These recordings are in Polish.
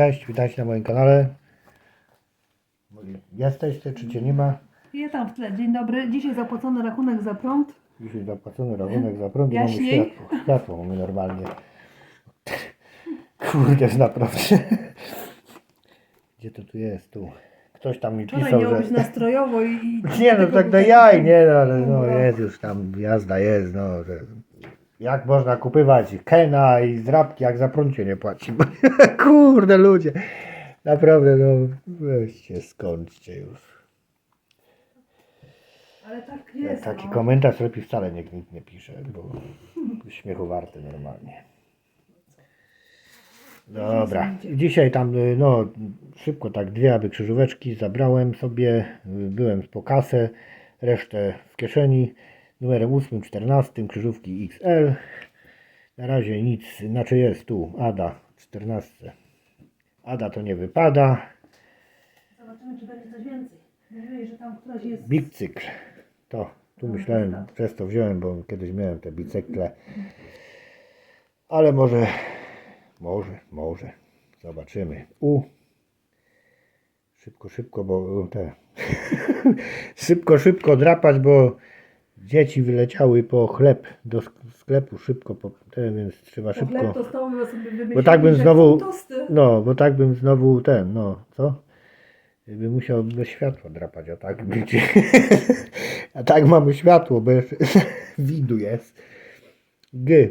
Cześć, witajcie na moim kanale. Jesteś ty, czy cię nie ma? Ja tam w tle. Dzień dobry. Dzisiaj zapłacony rachunek za prąd. Dzisiaj zapłacony rachunek za prąd i mamy Jaśniej? światło. Światło mamy normalnie. Kurde, naprawdę. Gdzie to tu jest? Tu. Ktoś tam mi Wczoraj pisał, miało że... być nastrojowo i... i Nie no, tak taki- jaj, nie no, ale no Dobra. jest już tam, jazda jest, no. Że... Jak można kupywać Kena i zrabki, jak za prąd się nie płaci? Kurde ludzie. Naprawdę, no weźcie, skończcie już. Ale tak jest. Taki no. komentarz lepiej wcale nikt, nikt nie pisze, bo śmiechu warty normalnie. Dobra, dzisiaj tam, no szybko tak dwie aby krzyżóweczki zabrałem sobie, byłem po kasę, resztę w kieszeni, numerem 8, 14, krzyżówki XL. Na razie nic, znaczy jest tu, Ada, 14. Ada to nie wypada, Zobaczymy, czy będzie coś więcej. Mówili, że tam któraś jest... Big cykl. To, tu myślałem, przez to wziąłem, bo kiedyś miałem te bicykle. Ale może, może, może. Zobaczymy. U. Szybko, szybko, bo te. szybko, szybko drapać, bo dzieci wyleciały po chleb do sk- sklepu szybko, po więc trzeba Chleb szybko. tostowy sobie Bo tak bym znowu-. No, bo tak bym znowu ten, no, co? By musiał bez światła drapać, a tak będzie. a tak mamy światło, bez widu jest. G.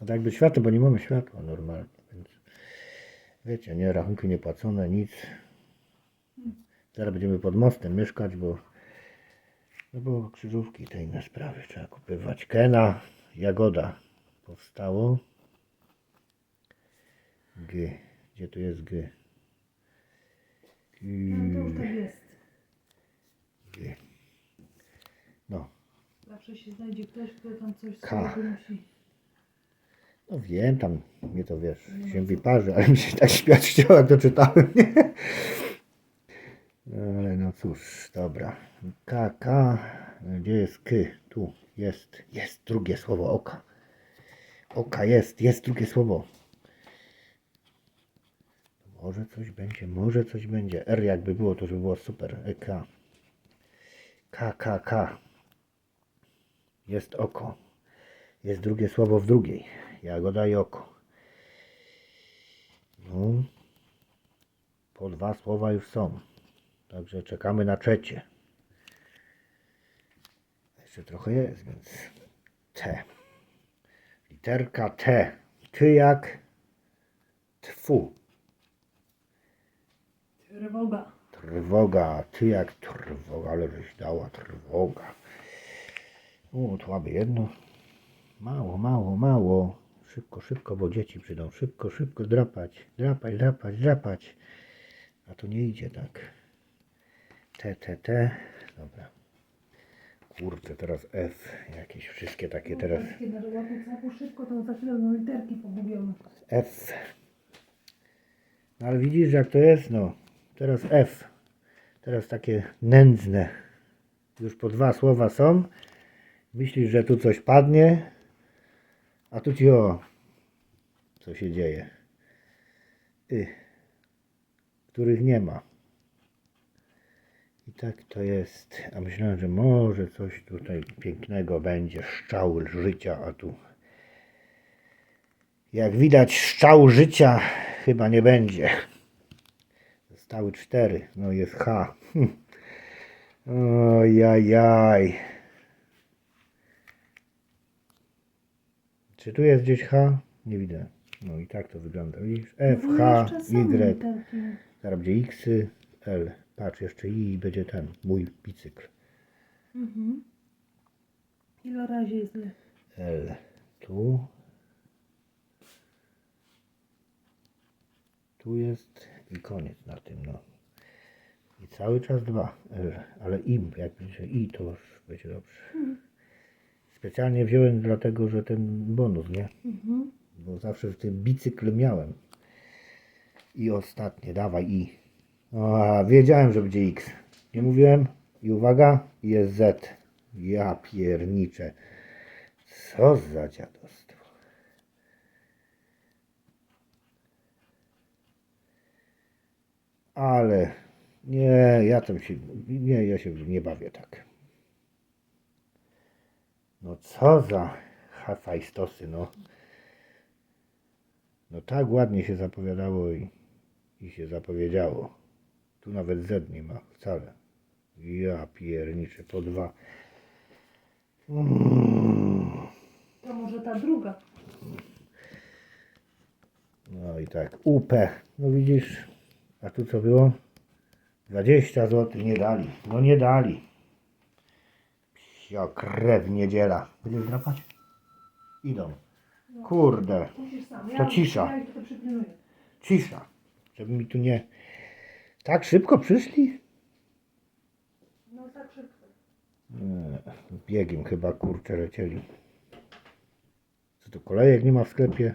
A tak bez światła, bo nie mamy światła normalnie, więc wiecie, nie, rachunki nie płacone, nic. Zaraz będziemy pod mostem mieszkać, bo no bo krzyżówki te inne sprawy trzeba kupywać. Kena, Jagoda powstało. G. Gdzie tu jest G? No to już tak jest. G. No, Zawsze się znajdzie ktoś, kto tam coś K. musi. no wiem, tam mnie to wiesz, się wyparzy, ale mi się tak śmiać chciało, jak to czytałem, nie? Ale no cóż, dobra. K, K, gdzie jest K? Tu, jest, jest drugie słowo oka. Oka jest, jest drugie słowo. Może coś będzie, może coś będzie. R jakby było, to by było super. E, K. Jest oko. Jest drugie słowo w drugiej. Jagoda i oko. No. Po dwa słowa już są. Także czekamy na trzecie. Jeszcze trochę jest, więc T. Literka T. Ty jak tfu. Rewoga. Trwoga. Ty jak trwoga, ale żeś dała trwoga. O, to aby jedno. Mało, mało, mało. Szybko, szybko, bo dzieci przyjdą. Szybko, szybko drapać. Drapać, drapać, drapać. A to nie idzie tak. T, T, T. Dobra. Kurczę, teraz F. Jakieś wszystkie takie teraz. Ładnie capu szybko, to za chwilę będą literki pogubione. F. No ale widzisz jak to jest? No. Teraz F. Teraz takie nędzne. Już po dwa słowa są. Myślisz, że tu coś padnie. A tu ci o. Co się dzieje. Y. Których nie ma. I tak to jest. A myślałem, że może coś tutaj pięknego będzie. Szczały życia, a tu jak widać, szczał życia chyba nie będzie. Zostały cztery. No jest H. Ojajaj. Czy tu jest gdzieś H? Nie widzę. No i tak to wygląda. Widzisz? F, No H, Y. Zaraz będzie X, L. Patrz, jeszcze I będzie ten. Mój bicykl. Mhm. Ile razy jest L? L. Tu. Tu jest i koniec na tym, no. I cały czas dwa L, ale im, jak będzie i, to już będzie dobrze. Specjalnie wziąłem dlatego, że ten bonus, nie? Mhm. Bo zawsze w tym bicykl miałem. I ostatnie, dawaj i. A wiedziałem, że będzie X. Nie mówiłem? I uwaga, jest Z. Ja pierniczę. Co za dziadostwo. Ale nie, ja tam się, nie, ja się nie bawię tak. No co za hafajstosy, no. No tak ładnie się zapowiadało i, i się zapowiedziało. Tu nawet Z nie ma wcale. Ja pierniczę, po dwa. Mm. To może ta druga. No i tak, UP. No widzisz, a tu co było? 20 zł nie dali. No nie dali. Psia krew niedziela. Będziesz drapać? Idą. Kurde, Musisz sam. To cisza. Cisza. Żeby mi tu nie... Tak szybko przyszli? No tak szybko. Nie, biegiem chyba kurczę lecieli. Co to kolejek nie ma w sklepie?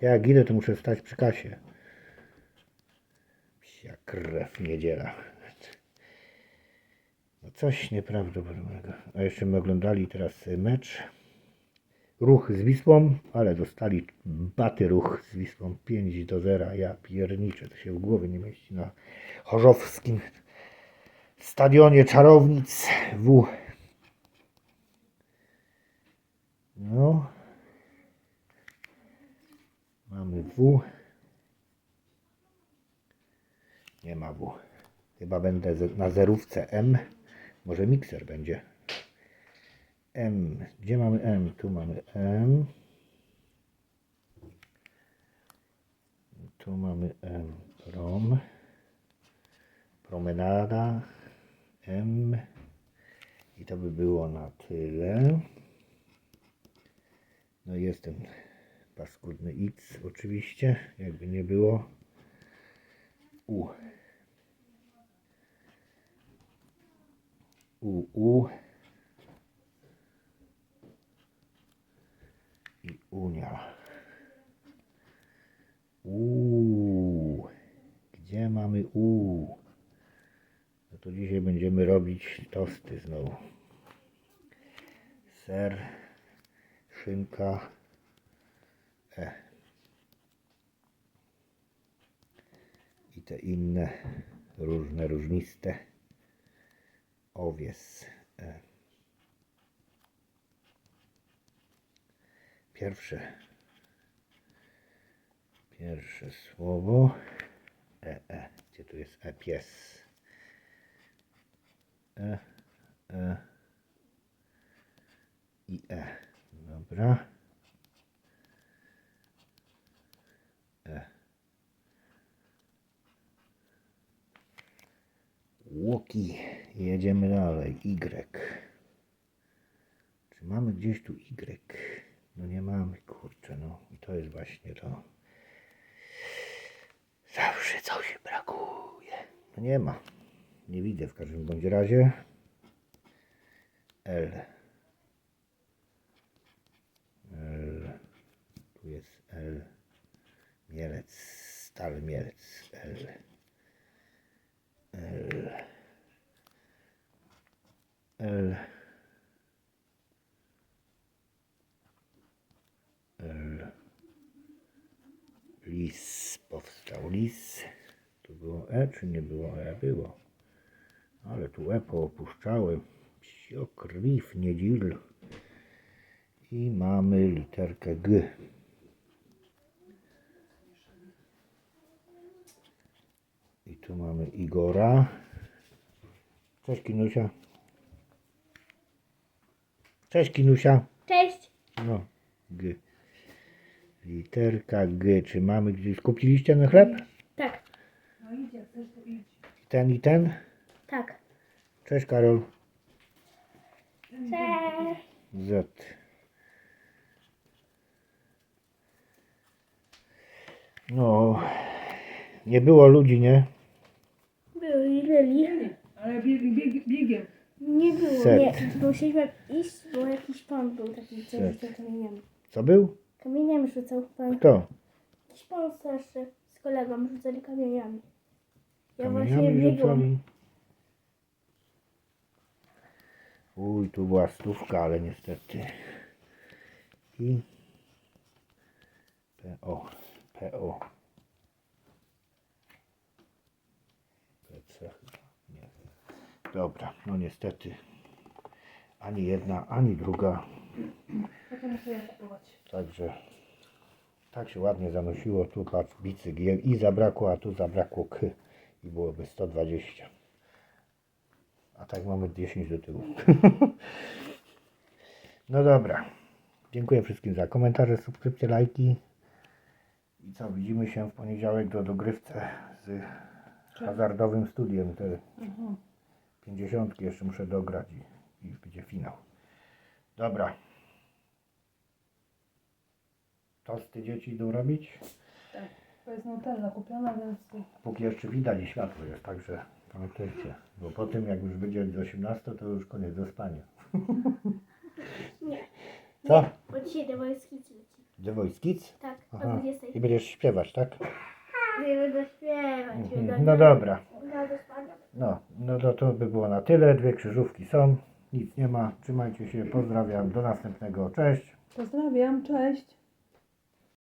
Ja jak idę to muszę stać przy kasie. Psia krew niedziela. No coś nieprawdopodobnego. A jeszcze my oglądali teraz mecz. Ruch z Wisłą, ale dostali baty ruch z Wisłą 5 do 0. Ja pierniczę, to się w głowie nie mieści na chorzowskim stadionie Czarownic W. No. Mamy W. Nie ma W. Chyba będę na zerówce M. Może mikser będzie. M. Gdzie mamy M? Tu mamy M. Tu mamy M. Prom. Promenada. M. I to by było na tyle. No i jest paskudny X oczywiście, jakby nie było. U. U, U. Unia. U. Gdzie mamy U? No to dzisiaj będziemy robić tosty znowu. Ser, szynka, e. I te inne różne, różniste owies. E. Pierwsze, pierwsze słowo. E, e. Gdzie tu jest e? Pies. E, e i e. Dobra. E. Łoki. Jedziemy dalej. Y. Czy mamy gdzieś tu Y? No nie mamy, kurczę, no. I to jest właśnie to. Zawsze coś brakuje. No nie ma. Nie widzę w każdym bądź razie. L. L. Tu jest L. Mielec. Stal Mielec. L. L. L. Lis powstał. Lis. Tu było E, czy nie było E? Było. Ale tu E poopuszczałem. Psio krwi w niedziel. I mamy literkę G. I tu mamy Igora. Cześć Kinusia. Cześć Kinusia. Cześć. No, G. Literka G. Czy mamy gdzieś kupiliście ten chleb? Tak, No. Ten i ten? tak. Cześć Karol. Cześć. Z. No, nie było ludzi, nie? Byli, byli. Ale bieg, bieg, biegiem. Nie było, Set. nie. Musieliśmy iść, bo jakiś pan był taki, co Set. kamieniami. Co był? Kamieniami rzucał pan. Kto? Jakiś pan starszy z kolegą rzucali kamieniami. Ja właśnie Kamieniami biegłam. rzucali. Uj, tu była stówka, ale niestety. I PO. PO. Dobra, no niestety ani jedna, ani druga. Potem kupować. Także tak się ładnie zanosiło. Tu patrz, bicyk i zabrakło, a tu zabrakło k i byłoby 120. A tak mamy 10 do tyłu. no dobra. Dziękuję wszystkim za komentarze, subskrypcje, lajki. I co, widzimy się w poniedziałek do dogrywce z hazardowym studiem. Te Mhm. 50 jeszcze muszę dograć i, i będzie finał. Dobra. Tosty dzieci idą robić. Tak. To jest Nutella kupiona, więc Póki jeszcze widać i światło jest, także pamiętajcie. Bo po tym jak już będzie do 18 to już koniec do spania. Nie. Co? Bo dzisiaj do wojski leci. The Voice Kids? Tak, o Aha. 20. I będziesz śpiewać, tak? Nie będę śpiewać. Mhm. No dobra. No do spania. No, no to, to by było na tyle. Dwie krzyżówki są. Nic nie ma. Trzymajcie się. Pozdrawiam. Do następnego. Cześć. pozdrawiam, cześć.